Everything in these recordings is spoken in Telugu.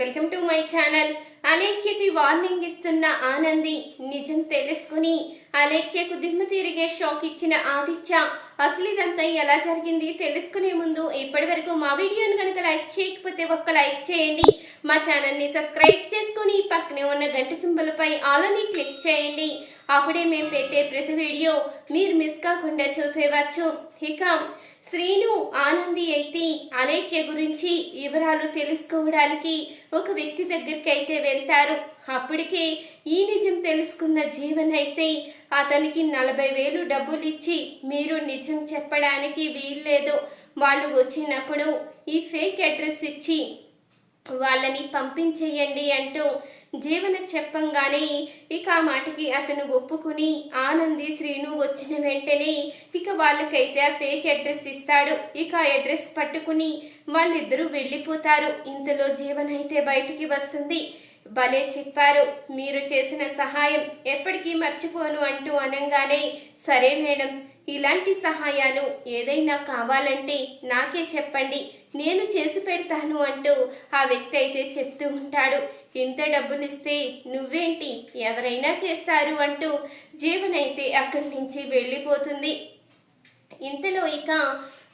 Welcome to my channel. అలేఖ్యకి warning ఇస్తున్న ఆనంది నిజం తెలుసుకుని అలేఖ్యకు దిమ్మ తిరిగే షాక్ ఇచ్చిన ఆదిత్య అసలు ఇదంతా ఎలా జరిగింది? తెలుసుకునే ముందు ఇప్పటి వరకు మా వీడియోను కనుక లైక్ చేయకపోతే ఒక్క లైక్ చేయండి. మా ఛానల్ని సబ్స్క్రైబ్ చేసుకుని పక్కనే ఉన్న గంట సింబల్ పై ఆల్ అని క్లిక్ చేయండి. అప్పుడే మేము పెట్టే ప్రతి వీడియో మీరు మిస్ కాకుండా చూసేవచ్చు ఇక శ్రీను ఆనంది అయితే అలేఖ్య గురించి వివరాలు తెలుసుకోవడానికి ఒక వ్యక్తి దగ్గరికి అయితే వెళ్తారు. అప్పటికే ఈ నిజం తెలుసుకున్న జీవన్ అయితే అతనికి నలభై వేలు డబ్బులు ఇచ్చి మీరు నిజం చెప్పడానికి వీల్లేదు. వాళ్ళు వచ్చినప్పుడు ఈ ఫేక్ అడ్రస్ ఇచ్చి వాళ్ళని పంపించేయండి అంటూ జీవన చెప్పంగానే ఇక ఆ మాటకి అతను ఒప్పుకుని ఆనంది శ్రీను వచ్చిన వెంటనే ఇక వాళ్ళకైతే ఆ ఫేక్ అడ్రస్ ఇస్తాడు. ఇక ఆ అడ్రస్ పట్టుకుని వాళ్ళిద్దరూ వెళ్ళిపోతారు. ఇంతలో జీవన్ అయితే బయటికి వస్తుంది. భలే చెప్పారు. మీరు చేసిన సహాయం ఎప్పటికీ మర్చిపోను అంటూ అనగానే సరే మేడం ఇలాంటి సహాయాలు ఏదైనా కావాలంటే నాకే చెప్పండి. నేను చేసి పెడతాను అంటూ ఆ వ్యక్తి అయితే చెప్తూ ఉంటాడు. ఇంత డబ్బునిస్తే నువ్వేంటి? ఎవరైనా చేస్తారు అంటూ జీవనైతే అక్కడి నుంచి వెళ్ళిపోతుంది. ఇంతలో ఇక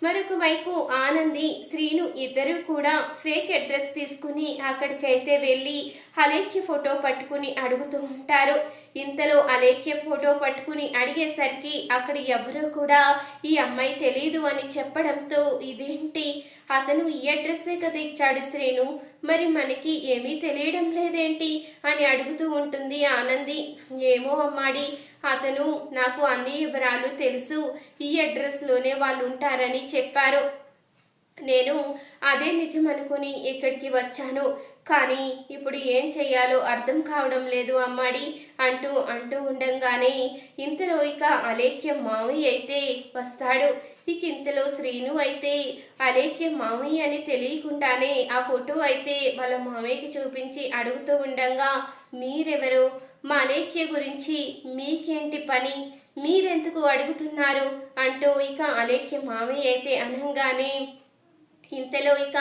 మరొక వైపు ఆనంది శ్రీను ఇద్దరు కూడా ఫేక్ అడ్రస్ తీసుకుని అక్కడికైతే వెళ్ళి అలేఖ్య ఫోటో పట్టుకుని అడుగుతూ ఉంటారు. ఇంతలో అలేఖ్య ఫోటో పట్టుకుని అడిగేసరికి అక్కడ ఎవరూ కూడా ఈ అమ్మాయి తెలియదు అని చెప్పడంతో ఇదేంటి? అతను ఈ అడ్రస్సే కదా ఇచ్చాడు శ్రీను? మరి మనకి ఏమీ తెలియడం లేదేంటి? అని అడుగుతూ ఉంటుంది ఆనంది. ఏమో అమ్మాడి అతను నాకు అన్ని వివరాలు తెలుసు. ఈ అడ్రస్లోనే వాళ్ళు ఉంటారని చెప్పారు. నేను అదే నిజం అనుకుని ఇక్కడికి వచ్చాను. కానీ ఇప్పుడు ఏం చెయ్యాలో అర్థం కావడం లేదు అమ్మాడి అంటూ అంటూ ఉండంగానే ఇంతలో ఇక అలేఖ్య మామయ్య అయితే వస్తాడు. ఇక ఇంతలో శ్రీను అయితే అలేఖ్య మామయ్య అని తెలియకుండానే ఆ ఫోటో అయితే వాళ్ళ మామయ్యకి చూపించి అడుగుతూ ఉండంగా మీరెవరు? మా అలేఖ్య గురించి మీకేంటి పని? మీరెందుకు అడుగుతున్నారు? అంటూ ఇక అలేఖ్య మామయ్య అయితే అనగానే ఇంతలో ఇక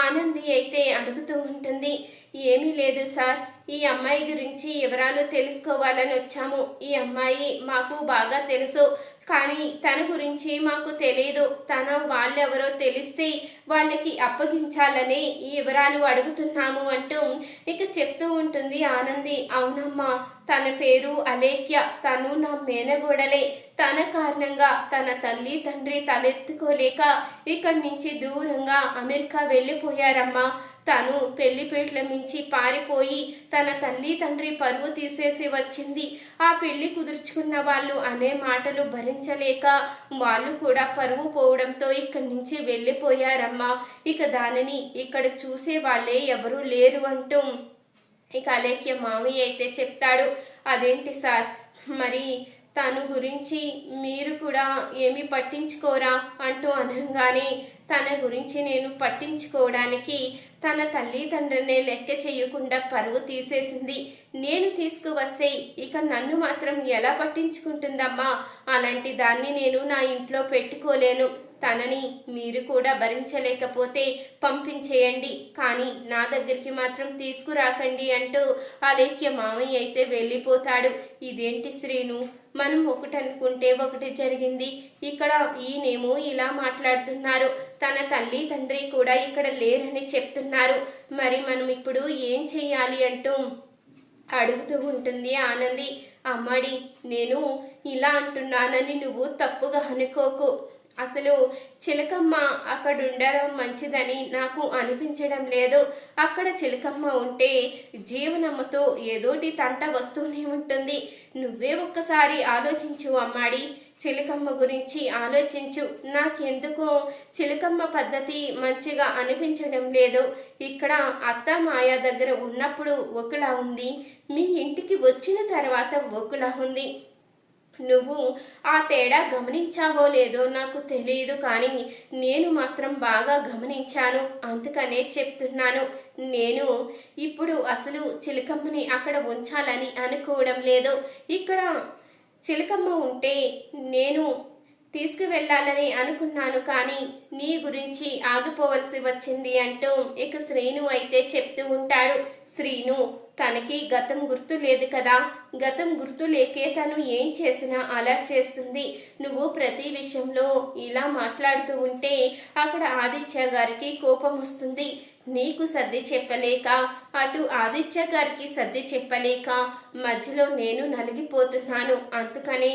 ఆనంది అయితే అడుగుతూ ఉంటుంది ఏమీ లేదు సార్. ఈ అమ్మాయి గురించి వివరాలు తెలుసుకోవాలని వచ్చాము. ఈ అమ్మాయి మాకు బాగా తెలుసు. కానీ తన గురించి మాకు తెలియదు తన వాళ్ళెవరో తెలిస్తే వాళ్ళకి అప్పగించాలని ఈ వివరాలు అడుగుతున్నాము అంటూ ఇక చెప్తూ ఉంటుంది ఆనంది. అవునమ్మా తన పేరు అలేఖ్య. తను నా మేనగోడలే. తన కారణంగా తన తల్లి తండ్రి తలెత్తుకోలేక ఇక్కడి నుంచి దూరంగా అమెరికా వెళ్ళిపోయారమ్మా. తను పెళ్ళిపేట్ల మించి పారిపోయి తన తల్లి తండ్రి పరువు తీసేసి వచ్చింది. ఆ పెళ్ళి కుదుర్చుకున్న వాళ్ళు అనే మాటలు భరించలేక వాళ్ళు కూడా పరువు పోవడంతో ఇక్కడి నుంచి వెళ్ళిపోయారమ్మా. ఇక దానిని ఇక్కడ చూసే వాళ్ళే ఎవరూ లేరు అంటూ ఇక అలేఖ్య మామయ్య అయితే చెప్తాడు. అదేంటి సార్? మరి తను గురించి మీరు కూడా ఏమి పట్టించుకోరా? అంటూ అనగానే తన గురించి నేను పట్టించుకోవడానికి తన తల్లిదండ్రులనే లెక్క చేయకుండా పరుగు తీసేసింది. నేను తీసుకువస్తే ఇక నన్ను మాత్రం ఎలా పట్టించుకుంటుందమ్మా? అలాంటి దాన్ని నేను నా ఇంట్లో పెట్టుకోలేను. తనని మీరు కూడా భరించలేకపోతే పంపించేయండి. కానీ నా దగ్గరికి మాత్రం తీసుకురాకండి అంటూ అలేఖ్య మామయ్య అయితే వెళ్ళిపోతాడు. ఇదేంటి శ్రీను? మనం ఒకటి అనుకుంటే ఒకటి జరిగింది. ఇక్కడ ఈయనేమో ఇలా మాట్లాడుతున్నారు. తన తల్లి తండ్రి కూడా ఇక్కడ లేరని చెప్తున్నారు. మరి మనం ఇప్పుడు ఏం చెయ్యాలి అంటూ అడుగుతూ ఉంటుంది ఆనంది. అమ్మడి నేను ఇలా అంటున్నానని నువ్వు తప్పుగా అనుకోకు. అసలు చిలకమ్మ అక్కడ ఉండడం మంచిదని నాకు అనిపించడం లేదు. అక్కడ చిలకమ్మ ఉంటే జీవనమ్మతో ఏదోటి తంట వస్తూనే ఉంటుంది. నువ్వే ఒక్కసారి ఆలోచించు అమ్మాడి. చిలకమ్మ గురించి ఆలోచించు. నాకెందుకో చిలకమ్మ పద్ధతి మంచిగా అనిపించడం లేదు. ఇక్కడ అత్త మాయ దగ్గర ఉన్నప్పుడు ఒకలా ఉంది. మీ ఇంటికి వచ్చిన తర్వాత ఒకలా ఉంది. నువ్వు ఆ తేడా గమనించావో లేదో నాకు తెలియదు కానీ నేను మాత్రం బాగా గమనించాను. అందుకనే చెప్తున్నాను నేను ఇప్పుడు అసలు చిలకమ్మని అక్కడ ఉంచాలని అనుకోవడం లేదు. ఇక్కడ చిలకమ్మ ఉంటే నేను తీసుకువెళ్ళాలని అనుకున్నాను కానీ నీ గురించి ఆగిపోవలసి వచ్చింది అంటూ ఇక శ్రీను అయితే చెప్తూ ఉంటాడు. శ్రీను తనకి గతం గుర్తు లేదు కదా. గతం గుర్తు లేకే తను ఏం చేసినా అలా చేస్తుంది. నువ్వు ప్రతి విషయంలో ఇలా మాట్లాడుతూ ఉంటే అక్కడ ఆదిత్య గారికి కోపం వస్తుంది. నీకు సర్ది చెప్పలేక అటు ఆదిత్య గారికి సర్ది చెప్పలేక మధ్యలో నేను నలిగిపోతున్నాను. అందుకని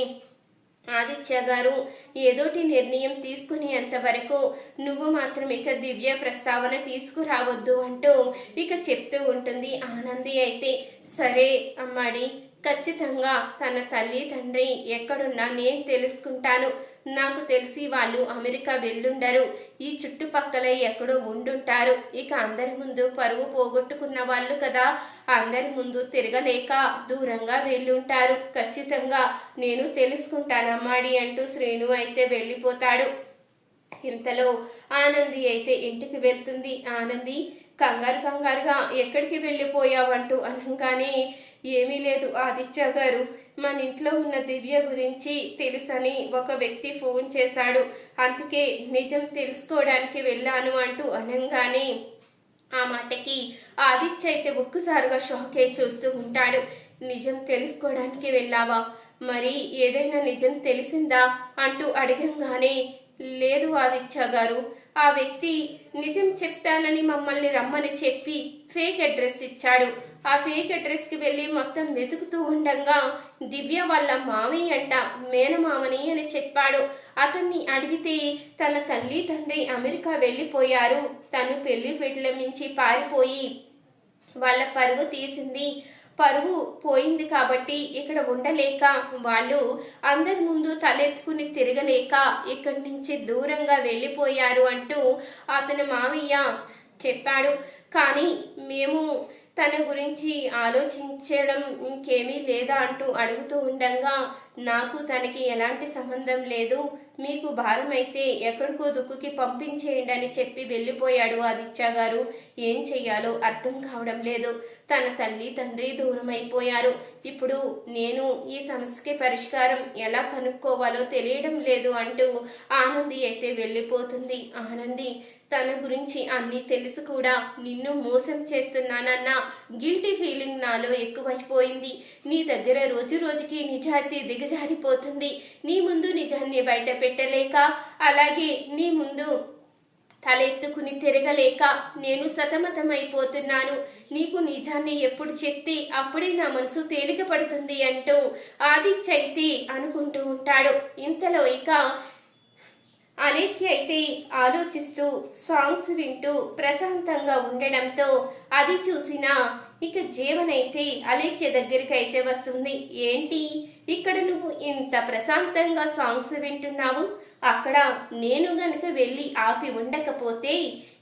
ఆదిత్య గారు ఏదోటి నిర్ణయం తీసుకునేంత వరకు నువ్వు మాత్రం ఇక దివ్య ప్రస్తావన తీసుకురావద్దు అంటూ ఇక చెప్తూ ఉంటుంది ఆనంది అయితే. సరే అమ్మాడి ఖచ్చితంగా తన తల్లి తండ్రి ఎక్కడున్నా నేను తెలుసుకుంటాను. నాకు తెలిసి వాళ్ళు అమెరికా వెళ్ళుండరు. ఈ చుట్టుపక్కల ఎక్కడో ఉండుంటారు. ఇక అందరి ముందు పరువు పోగొట్టుకున్న వాళ్ళు కదా. అందరి ముందు తిరగలేక దూరంగా వెళ్ళుంటారు. ఖచ్చితంగా నేను తెలుసుకుంటానమ్మాడి అంటూ శ్రీను అయితే వెళ్ళిపోతాడు. ఇంతలో ఆనంది అయితే ఇంటికి వెళ్తుంది. ఆనంది కంగారు కంగారుగా ఎక్కడికి వెళ్ళిపోయావంటూ అనగానే ఏమీ లేదు. ఆదిత్య గారు మన ఇంట్లో ఉన్న దివ్య గురించి తెలుసని ఒక వ్యక్తి ఫోన్ చేశాడు. అందుకే నిజం తెలుసుకోవడానికి వెళ్ళాను అంటూ అనగానే ఆ మాటకి ఆదిత్య అయితే ఒక్కసారిగా షాకే చూస్తూ ఉంటాడు. నిజం తెలుసుకోవడానికి వెళ్ళావా? మరి ఏదైనా నిజం తెలిసిందా? అంటూ అడగంగానే లేదు ఆదిత్య గారు. ఆ వ్యక్తి నిజం చెప్తానని మమ్మల్ని రమ్మని చెప్పి ఫేక్ అడ్రస్ ఇచ్చాడు. ఆ ఫేక్ అడ్రస్కి వెళ్ళి మొత్తం వెతుకుతూ ఉండగా దివ్య వాళ్ళ మామయ్య అంట మేనమామని అని చెప్పాడు. అతన్ని అడిగితే తన తల్లి తండ్రి అమెరికా వెళ్ళిపోయారు. తను పెళ్ళి పెట్ల మించి పారిపోయి వాళ్ళ పరువు తీసింది. పరువు పోయింది కాబట్టి ఇక్కడ ఉండలేక వాళ్ళు అందరి ముందు తలెత్తుకుని తిరగలేక ఇక్కడి నుంచి దూరంగా వెళ్ళిపోయారు అంటూ అతని మామయ్య చెప్పాడు. కానీ మేము తన గురించి ఆలోచించడం ఇంకేమీ లేదా అంటూ అడుగుతూ ఉండగా నాకు తనకి ఎలాంటి సంబంధం లేదు. మీకు భారం అయితే ఎక్కడికో దుక్కుకి పంపించేయండి అని చెప్పి వెళ్ళిపోయాడు ఆదిత్య గారు. ఏం చెయ్యాలో అర్థం కావడం లేదు. తన తల్లి తండ్రి దూరం అయిపోయారు ఇప్పుడు నేను ఈ సమస్యకి పరిష్కారం ఎలా కనుక్కోవాలో తెలియడం లేదు అంటూ ఆనంది అయితే వెళ్ళిపోతుంది. ఆనంది తన గురించి అన్నీ తెలుసు కూడా. నిన్ను మోసం చేస్తున్నానన్న గిల్టీ ఫీలింగ్ నాలో ఎక్కువైపోయింది. నీ దగ్గర రోజు రోజుకి నిజాయితీ దిగజారిపోతుంది. నీ ముందు నిజాన్ని బయట పెట్టలేక అలాగే నీ ముందు తలెత్తుకుని తిరగలేక నేను సతమతమైపోతున్నాను. నీకు నిజాన్ని ఎప్పుడు చెప్తే అప్పుడే నా మనసు తేలిక పడుతుంది అంటూ ఆది చైతి అనుకుంటూ ఉంటాడు. ఇంతలో ఇక అలేఖ్య అయితే ఆలోచిస్తూ సాంగ్స్ వింటూ ప్రశాంతంగా ఉండడంతో అది చూసిన ఇక జీవనైతే అలేఖ్య దగ్గరికి అయితే వస్తుంది. ఏంటి? ఇక్కడ నువ్వు ఇంత ప్రశాంతంగా సాంగ్స్ వింటున్నావు? అక్కడ నేను గనక వెళ్ళి ఆపి ఉండకపోతే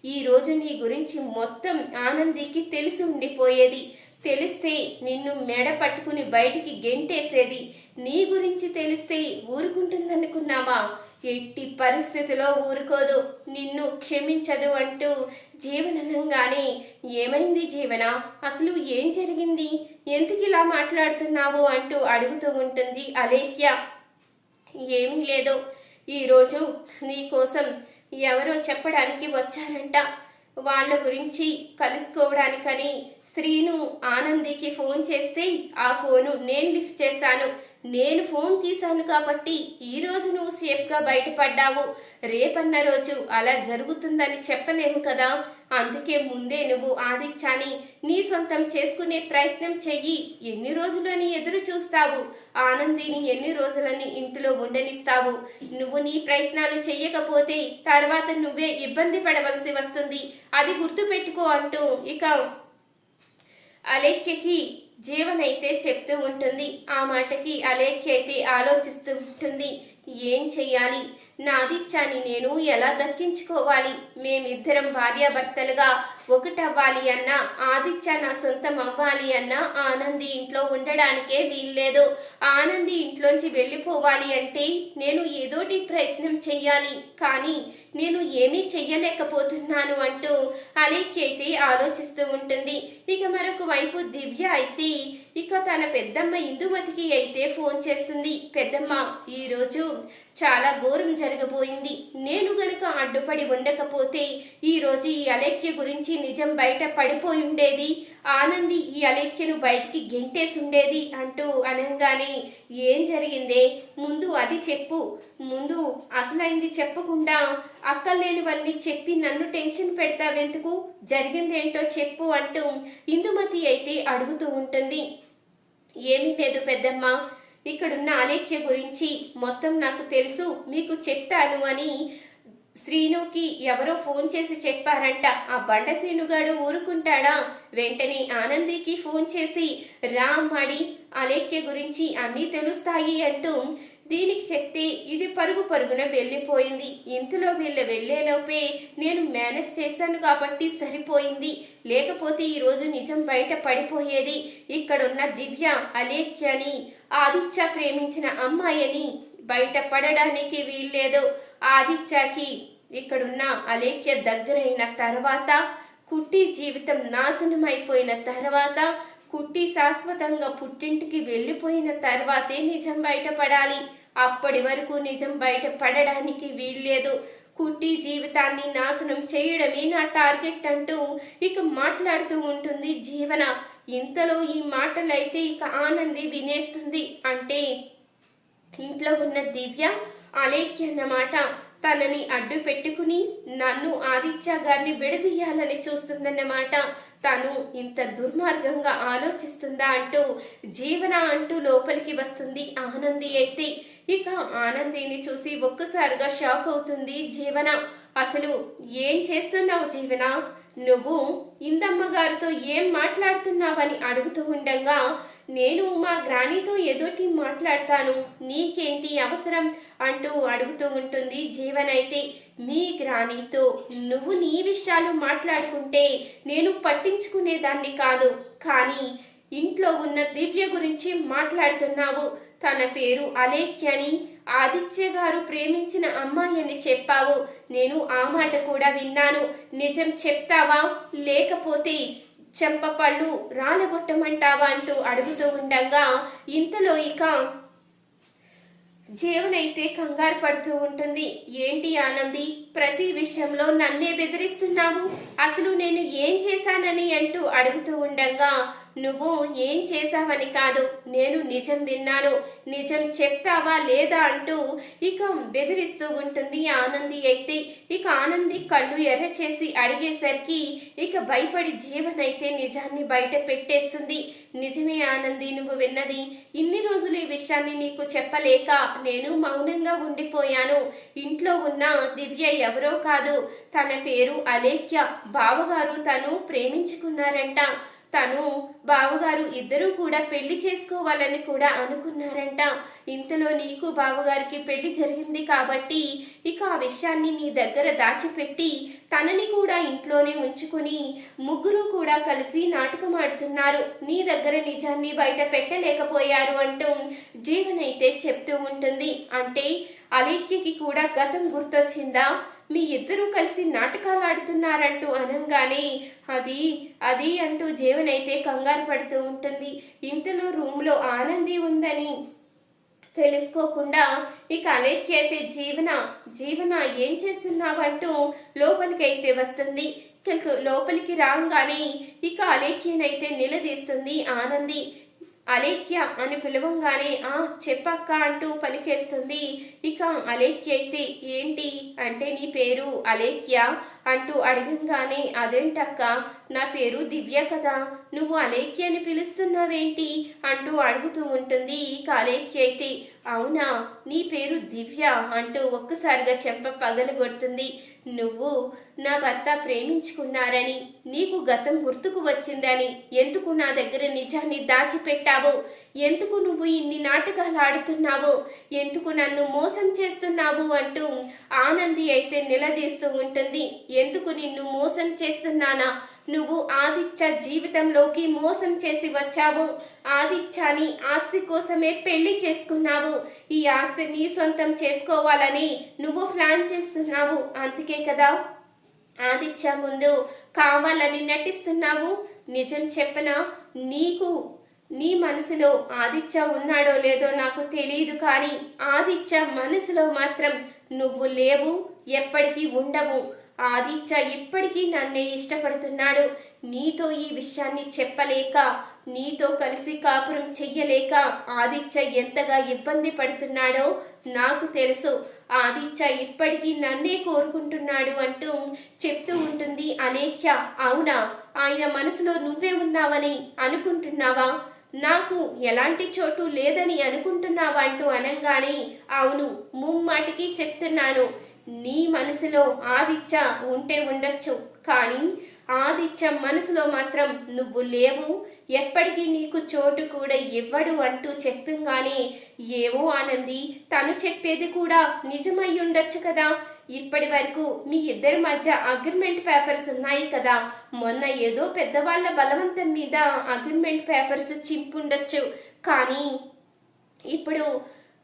ఈ రోజు నీ గురించి మొత్తం ఆనందికి తెలిసి ఉండిపోయేది. తెలిస్తే నిన్ను మెడ పట్టుకుని బయటికి గెంటేసేది. నీ గురించి తెలిస్తే ఊరుకుంటుందనుకున్నావా? ఎట్టి పరిస్థితిలో ఊరుకోదు. నిన్ను క్షమించదు అంటూ జీవనంగానే ఏమైంది జీవన? అసలు ఏం జరిగింది? ఎందుకు ఇలా మాట్లాడుతున్నావు అంటూ అడుగుతూ ఉంటుంది అలేఖ్య. ఏమీ లేదు. ఈరోజు నీకోసం ఎవరో చెప్పడానికి వచ్చారంట. వాళ్ళ గురించి కలుసుకోవడానికని శ్రీను ఆనందికి ఫోన్ చేస్తే ఆ ఫోను నేను లిఫ్ట్ చేశాను. నేను ఫోన్ తీశాను కాబట్టి ఈ రోజు నువ్వు సేఫ్గా బయటపడ్డావు. రేపన్న రోజు అలా జరుగుతుందని చెప్పలేము కదా. అందుకే ముందే నువ్వు ఆదిత్యాని నీ సొంతం చేసుకునే ప్రయత్నం చెయ్యి. ఎన్ని రోజులని ఎదురు చూస్తావు? ఆనందిని ఎన్ని రోజులని ఇంటిలో ఉండనిస్తావు? నువ్వు నీ ప్రయత్నాలు చెయ్యకపోతే తర్వాత నువ్వే ఇబ్బంది పడవలసి వస్తుంది. అది గుర్తుపెట్టుకో అంటూ ఇక అలేఖ్యకి జీవనైతే చెప్తూ ఉంటుంది. ఆ మాటకి అలేఖ్య అయితే ఆలోచిస్తూ ఉంటుంది. ఏం చెయ్యాలి? నా ఆదిత్యాన్ని నేను ఎలా దక్కించుకోవాలి? మేమిద్దరం భార్యాభర్తలుగా ఒకటవ్వాలి అన్నా ఆదిత్య నా సొంతం అవ్వాలి అన్నా ఆనంది ఇంట్లో ఉండడానికే వీల్లేదు. ఆనంది ఇంట్లోంచి వెళ్ళిపోవాలి అంటే నేను ఏదోటి ప్రయత్నం చెయ్యాలి. కానీ నేను ఏమీ చెయ్యలేకపోతున్నాను అంటూ అలేఖ్య అయితే ఆలోచిస్తూ ఉంటుంది. ఇక మరొక వైపు దివ్య అయితే ఇక తన పెద్దమ్మ ఇందుమతికి అయితే ఫోన్ చేస్తుంది. పెద్దమ్మ ఈరోజు చాలా ఘోరం జరగబోయింది. నేను గనుక అడ్డుపడి ఉండకపోతే ఈరోజు ఈ అలేఖ్య గురించి నిజం బయట పడిపోయి ఉండేది. ఆనంది ఈ అలేఖ్యను బయటికి గెంటేసి ఉండేది అంటూ అనగానే ఏం జరిగిందే? ముందు అది చెప్పు. ముందు అసలైంది చెప్పకుండా అక్కర్లేనివన్నీ చెప్పి నన్ను టెన్షన్ పెడతావెందుకు? జరిగిందేంటో చెప్పు అంటూ ఇందుమతి అయితే అడుగుతూ ఉంటుంది. ఏమీ లేదు పెద్దమ్మ. ఇక్కడున్న అలేఖ్య గురించి మొత్తం నాకు తెలుసు. మీకు చెప్తాను అని శ్రీనుకి ఎవరో ఫోన్ చేసి చెప్పారంట. ఆ బండ శ్రీనుగాడు ఊరుకుంటాడా? వెంటనే ఆనందికి ఫోన్ చేసి రా అలేఖ్య గురించి అన్నీ తెలుస్తాయి అంటూ దీనికి చెప్తే ఇది పరుగు పరుగున వెళ్ళిపోయింది. ఇంతలో వీళ్ళ వెళ్ళేలోపే నేను మేనేజ్ చేశాను కాబట్టి సరిపోయింది. లేకపోతే ఈరోజు నిజం బయట పడిపోయేది. ఇక్కడున్న దివ్య అలేఖ్యని ఆదిత్య ప్రేమించిన అమ్మాయిని బయట పడడానికి వీల్లేదు. ఆదిత్యకి ఇక్కడున్న అలేఖ్య దగ్గరైన తర్వాత కుట్టి జీవితం నాశనం అయిపోయిన తర్వాత కుట్టి శాశ్వతంగా పుట్టింటికి వెళ్ళిపోయిన తర్వాతే నిజం బయటపడాలి. అప్పటి వరకు నిజం బయట పడడానికి వీల్లేదు. కుట్టి జీవితాన్ని నాశనం చేయడమే నా టార్గెట్ అంటూ ఇక మాట్లాడుతూ ఉంటుంది జీవన. ఇంతలో ఈ మాటలైతే ఇక ఆనంది వినేస్తుంది. అంటే ఇంట్లో ఉన్న దివ్య అలేఖ్య అన్నమాట. తనని అడ్డు పెట్టుకుని నన్ను ఆదిత్య గారిని విడదీయాలని చూస్తుందన్నమాట. తను ఇంత దుర్మార్గంగా ఆలోచిస్తుందా అంటూ జీవన అంటూ లోపలికి వస్తుంది ఆనంది అయితే. ఇక ఆనందిని చూసి ఒక్కసారిగా షాక్ అవుతుంది జీవన. అసలు ఏం చేస్తున్నావు జీవన? నువ్వు ఇందమ్మ గారితో ఏం మాట్లాడుతున్నావని అడుగుతూ ఉండగా నేను మా గ్రాణితో ఏదోటి మాట్లాడతాను నీకేంటి అవసరం? అంటూ అడుగుతూ ఉంటుంది జీవనైతే మీ గ్రానీతో నువ్వు నీ విషయాలు మాట్లాడుకుంటే నేను పట్టించుకునేదాన్ని కాదు. కానీ ఇంట్లో ఉన్న దివ్య గురించి మాట్లాడుతున్నావు. తన పేరు అలేఖ్యని ఆదిత్య గారు ప్రేమించిన అమ్మాయి అని చెప్పావు. నేను ఆ మాట కూడా విన్నాను. నిజం చెప్తావా? లేకపోతే చెంపపళ్ళు రాలగొట్టమంటావా? అంటూ అడుగుతూ ఉండగా ఇంతలో ఇక జీవనైతే కంగారు పడుతూ ఉంటుంది. ఏంటి ఆనంది? ప్రతి విషయంలో నన్నే బెదిరిస్తున్నావు? అసలు నేను ఏం చేశానని అంటూ అడుగుతూ ఉండగా నువ్వు ఏం చేశావని కాదు. నేను నిజం విన్నాను. నిజం చెప్తావా లేదా అంటూ ఇక బెదిరిస్తూ ఉంటుంది ఆనంది అయితే. ఇక ఆనంది కళ్ళు ఎర్ర చేసి అడిగేసరికి ఇక భయపడి జీవనైతే నిజాన్ని బయట పెట్టేస్తుంది. నిజమే ఆనంది నువ్వు విన్నది. ఇన్ని రోజులు ఈ విషయాన్ని నీకు చెప్పలేక నేను మౌనంగా ఉండిపోయాను. ఇంట్లో ఉన్న దివ్య ఎవరో కాదు. తన పేరు అలేఖ్య. బావగారు తను ప్రేమించుకున్నారంట. తను బావగారు ఇద్దరూ కూడా పెళ్ళి చేసుకోవాలని కూడా అనుకున్నారంట. ఇంతలో నీకు బావగారికి పెళ్ళి జరిగింది కాబట్టి ఇక ఆ విషయాన్ని నీ దగ్గర దాచిపెట్టి తనని కూడా ఇంట్లోనే ఉంచుకుని ముగ్గురు కూడా కలిసి నాటకం ఆడుతున్నారు. నీ దగ్గర నిజాన్ని బయట పెట్టలేకపోయారు అంటూ జీవనైతే చెప్తూ ఉంటుంది. అంటే అలీక్యకి కూడా గతం గుర్తొచ్చిందా? మీ ఇద్దరూ కలిసి నాటకాలు ఆడుతున్నారంటూ అనంగానే అది అది అంటూ జీవనైతే కంగారు పడుతూ ఉంటుంది. ఇంతలో రూమ్లో ఆనంది ఉందని తెలుసుకోకుండా ఇక అలేఖ్య అయితే జీవన జీవన ఏం చేస్తున్నావంటూ లోపలికైతే వస్తుంది. లోపలికి రాగానే ఇక అలేఖ్యనైతే నిలదీస్తుంది ఆనంది. అలేఖ్య అని పిలవంగానే ఆ చెప్పక్క అంటూ పలికేస్తుంది. ఇక అలేఖ్య అయితే ఏంటి? అంటే నీ పేరు అలేఖ్య. అంటూ అడగంగానే అదేంటక్క? నా పేరు దివ్య కదా. నువ్వు అలేఖ్య అని పిలుస్తున్నావేంటి? అంటూ అడుగుతూ ఉంటుంది ఇక అలేఖ్య అయితే. అవునా? నీ పేరు దివ్య అంటూ ఒక్కసారిగా చెంప పగలగొడుతుంది. నువ్వు నా భర్త ప్రేమించుకున్నారని నీకు గతం గుర్తుకు వచ్చిందని ఎందుకు నా దగ్గర నిజాన్ని దాచిపెట్టావు? ఎందుకు నువ్వు ఇన్ని నాటకాలు ఆడుతున్నావు? ఎందుకు నన్ను మోసం చేస్తున్నావు అంటూ ఆనంది అయితే నిలదీస్తూ ఉంటుంది. ఎందుకు నిన్ను మోసం చేస్తున్నానా? నువ్వు ఆదిత్య జీవితంలోకి మోసం చేసి వచ్చావు. ఆదిత్యాని ఆస్తి కోసమే పెళ్ళి చేసుకున్నావు. ఈ ఆస్తి నీ సొంతం చేసుకోవాలని నువ్వు ప్లాన్ చేస్తున్నావు. అందుకే కదా ఆదిత్య ముందు కావాలని నటిస్తున్నావు. నిజం చెప్పనా? నీకు నీ మనసులో ఆదిత్య ఉన్నాడో లేదో నాకు తెలియదు కానీ ఆదిత్య మనసులో మాత్రం నువ్వు లేవు ఎప్పటికీ ఉండవు. ఆదిత్య ఇప్పటికీ నన్నే ఇష్టపడుతున్నాడు. నీతో ఈ విషయాన్ని చెప్పలేక నీతో కలిసి కాపురం చెయ్యలేక ఆదిత్య ఎంతగా ఇబ్బంది పడుతున్నాడో నాకు తెలుసు. ఆదిత్య ఇప్పటికీ నన్నే కోరుకుంటున్నాడు అంటూ చెప్తూ ఉంటుంది అనేఖ్య అవునా? ఆయన మనసులో నువ్వే ఉన్నావని అనుకుంటున్నావా? నాకు ఎలాంటి చోటు లేదని అనుకుంటున్నావా అంటూ అనగానే అవును ముమ్మాటికి చెప్తున్నాను. నీ మనసులో ఆదిత్య ఉంటే ఉండొచ్చు కానీ ఆదిత్య మనసులో మాత్రం నువ్వు లేవు. ఎప్పటికీ నీకు చోటు కూడా ఇవ్వడు అంటూ చెప్పంగానే ఏవో ఆనంది తను చెప్పేది కూడా నిజమై ఉండొచ్చు కదా. ఇప్పటి వరకు మీ ఇద్దరి మధ్య అగ్రిమెంట్ పేపర్స్ ఉన్నాయి కదా. మొన్న ఏదో పెద్దవాళ్ళ బలవంతం మీద అగ్రిమెంట్ పేపర్స్ చింపుండొచ్చు. కానీ ఇప్పుడు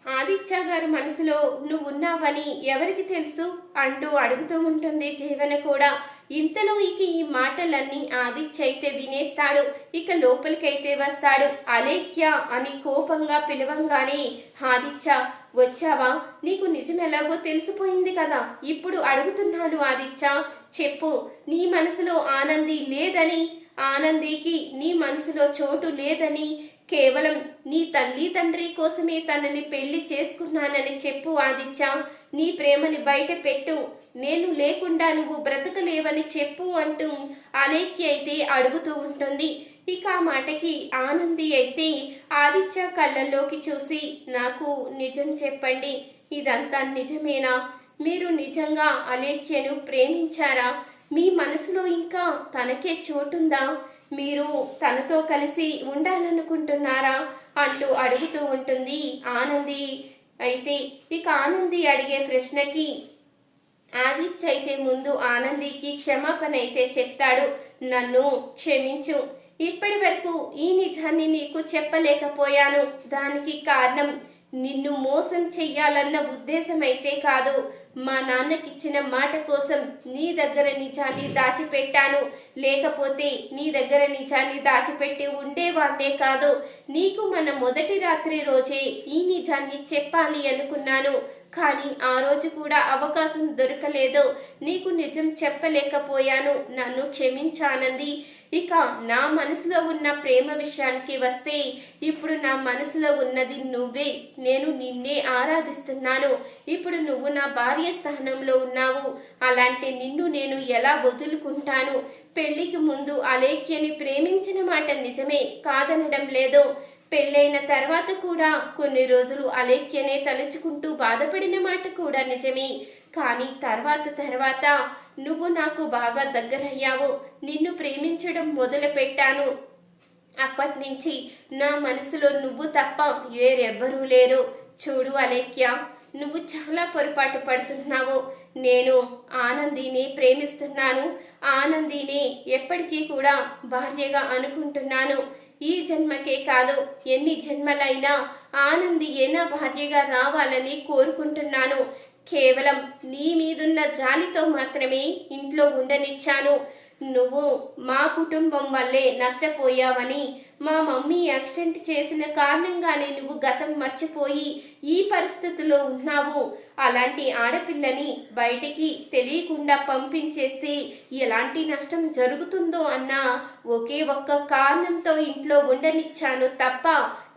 ఆదిత్య గారి మనసులో నువ్వు ఉన్నావని ఎవరికి తెలుసు? అంటూ అడుగుతూ ఉంటుంది జీవన కూడా. ఇంతలో ఇక ఈ మాటలన్నీ ఆదిత్య అయితే వినేస్తాడు. ఇక లోపలికైతే వస్తాడు. అలేఖ్య అని కోపంగా పిలవంగానే ఆదిత్య వచ్చావా? నీకు నిజం ఎలాగో తెలిసిపోయింది కదా. ఇప్పుడు అడుగుతున్నాను ఆదిత్య. చెప్పు నీ మనసులో ఆనంది లేదని ఆనందికి నీ మనసులో చోటు లేదని కేవలం నీ తల్లి తండ్రి కోసమే తనని పెళ్ళి చేసుకున్నానని చెప్పు ఆదిత్య. నీ ప్రేమని బయట పెట్టు. నేను లేకుండా నువ్వు బ్రతకలేవని చెప్పు అంటూ అనేక్య అయితే అడుగుతూ ఉంటుంది. ఇక ఆ మాటకి ఆనంది అయితే ఆదిత్య కళ్ళల్లోకి చూసి నాకు నిజం చెప్పండి. ఇదంతా నిజమేనా? మీరు నిజంగా అలేఖ్యను ప్రేమించారా? మీ మనసులో ఇంకా తనకే చోటుందా? మీరు తనతో కలిసి ఉండాలనుకుంటున్నారా? అంటూ అడుగుతూ ఉంటుంది ఆనంది. అయితే ఇక ఆనంది అడిగే ప్రశ్నకి ఆదిత్య అయితే ముందు ఆనందికి క్షమాపణ అయితే చెప్తాడు. నన్ను క్షమించు. ఇప్పటి వరకు ఈ నిజాన్ని నీకు చెప్పలేకపోయాను. దానికి కారణం నిన్ను మోసం చెయ్యాలన్న ఉద్దేశం అయితే కాదు. మా నాన్నకిచ్చిన మాట కోసం నీ దగ్గర నిజాన్ని దాచిపెట్టాను. లేకపోతే నీ దగ్గర నిజాన్ని దాచిపెట్టి ఉండేవాడే కాదు. నీకు మన మొదటి రాత్రి రోజే ఈ నిజాన్ని చెప్పాలి అనుకున్నాను. కానీ ఆ రోజు కూడా అవకాశం దొరకలేదు. నీకు నిజం చెప్పలేకపోయాను. నన్ను క్షమించానంది. ఇక నా మనసులో ఉన్న ప్రేమ విషయానికి వస్తే ఇప్పుడు నా మనసులో ఉన్నది నువ్వే. నేను నిన్నే ఆరాధిస్తున్నాను. ఇప్పుడు నువ్వు నా భార్య స్థానంలో ఉన్నావు. అలాంటి నిన్ను నేను ఎలా వదులుకుంటాను? పెళ్ళికి ముందు అలేఖ్యని ప్రేమించిన మాట నిజమే కాదనడం లేదు. పెళ్ళైన తర్వాత కూడా కొన్ని రోజులు అలేఖ్యనే తలుచుకుంటూ బాధపడిన మాట కూడా నిజమే. కానీ తర్వాత తర్వాత నువ్వు నాకు బాగా దగ్గరయ్యావు. నిన్ను ప్రేమించడం మొదలుపెట్టాను. అప్పటి నుంచి నా మనసులో నువ్వు తప్ప వేరెవ్వరూ లేరు. చూడు అలేఖ్య నువ్వు చాలా పొరపాటు పడుతున్నావు. నేను ఆనందిని ప్రేమిస్తున్నాను. ఆనందిని ఎప్పటికీ కూడా భార్యగా అనుకుంటున్నాను. ఈ జన్మకే కాదు ఎన్ని జన్మలైనా ఆనంది ఏనా భార్యగా రావాలని కోరుకుంటున్నాను. కేవలం నీ మీదున్న జాలితో మాత్రమే ఇంట్లో ఉండనిచ్చాను. నువ్వు మా కుటుంబం వల్లే నష్టపోయావని మా మమ్మీ యాక్సిడెంట్ చేసిన కారణంగానే నువ్వు గతం మర్చిపోయి ఈ పరిస్థితిలో ఉన్నావు. అలాంటి ఆడపిల్లని బయటికి తెలియకుండా పంపించేస్తే ఎలాంటి నష్టం జరుగుతుందో అన్న ఒకే ఒక్క కారణంతో ఇంట్లో ఉండనిచ్చాను తప్ప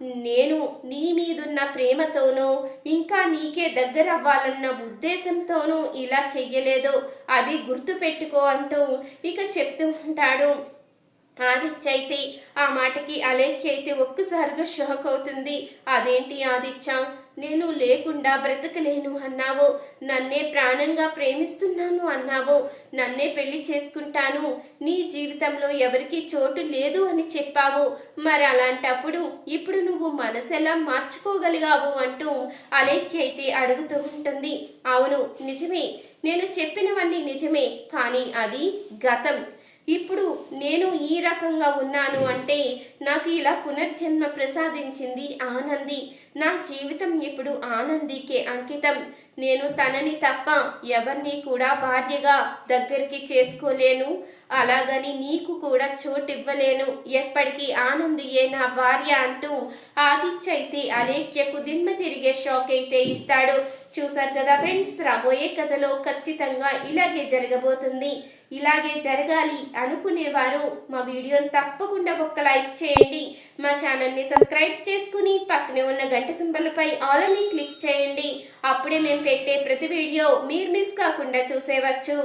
నేను నీ మీదున్న ప్రేమతోనూ ఇంకా నీకే దగ్గర అవ్వాలన్న ఉద్దేశంతోనూ ఇలా చెయ్యలేదు. అది గుర్తు పెట్టుకో అంటూ ఇక చెప్తూ ఉంటాడు. ఆదిత్య అయితే ఆ మాటకి అలేఖ్య అయితే ఒక్కసారిగా షాక్ అవుతుంది. అదేంటి ఆదిత్య? నేను లేకుండా బ్రతకలేను అన్నావు. నన్నే ప్రాణంగా ప్రేమిస్తున్నాను అన్నావు. నన్నే పెళ్ళి చేసుకుంటాను. నీ జీవితంలో ఎవరికి చోటు లేదు అని చెప్పావు. మరి అలాంటప్పుడు ఇప్పుడు నువ్వు మనసెలా మార్చుకోగలిగావు? అంటూ అలేఖ్య అయితే అడుగుతూ ఉంటుంది. అవును నిజమే. నేను చెప్పినవన్నీ నిజమే. కానీ అది గతం. ఇప్పుడు నేను ఈ రకంగా ఉన్నాను అంటే నాకు ఇలా పునర్జన్మ ప్రసాదించింది ఆనంది. నా జీవితం ఇప్పుడు ఆనందికే అంకితం. నేను తనని తప్ప ఎవరిని కూడా భార్యగా దగ్గరికి చేసుకోలేను. అలాగని నీకు కూడా చోటు ఇవ్వలేను ఎప్పటికీ ఆనందియే నా భార్య అంటూ ఆదిత్య అయితే అలేఖ్యకు దిమ్మ తిరిగే షాక్ అయితే ఇస్తాడు. చూసారు కదా ఫ్రెండ్స్ రాబోయే కథలో ఖచ్చితంగా ఇలాగే జరగబోతుంది. ఇలాగే జరగాలి అనుకునేవారు మా వీడియోని తప్పకుండా ఒక్క లైక్ చేయండి. మా ఛానల్ని సబ్స్క్రైబ్ చేసుకుని పక్కనే ఉన్న గంట సింబల్పై ఆల్ అని క్లిక్ చేయండి. అప్పుడే మేము పెట్టే ప్రతి వీడియో మీరు మిస్ కాకుండా చూసేవచ్చు.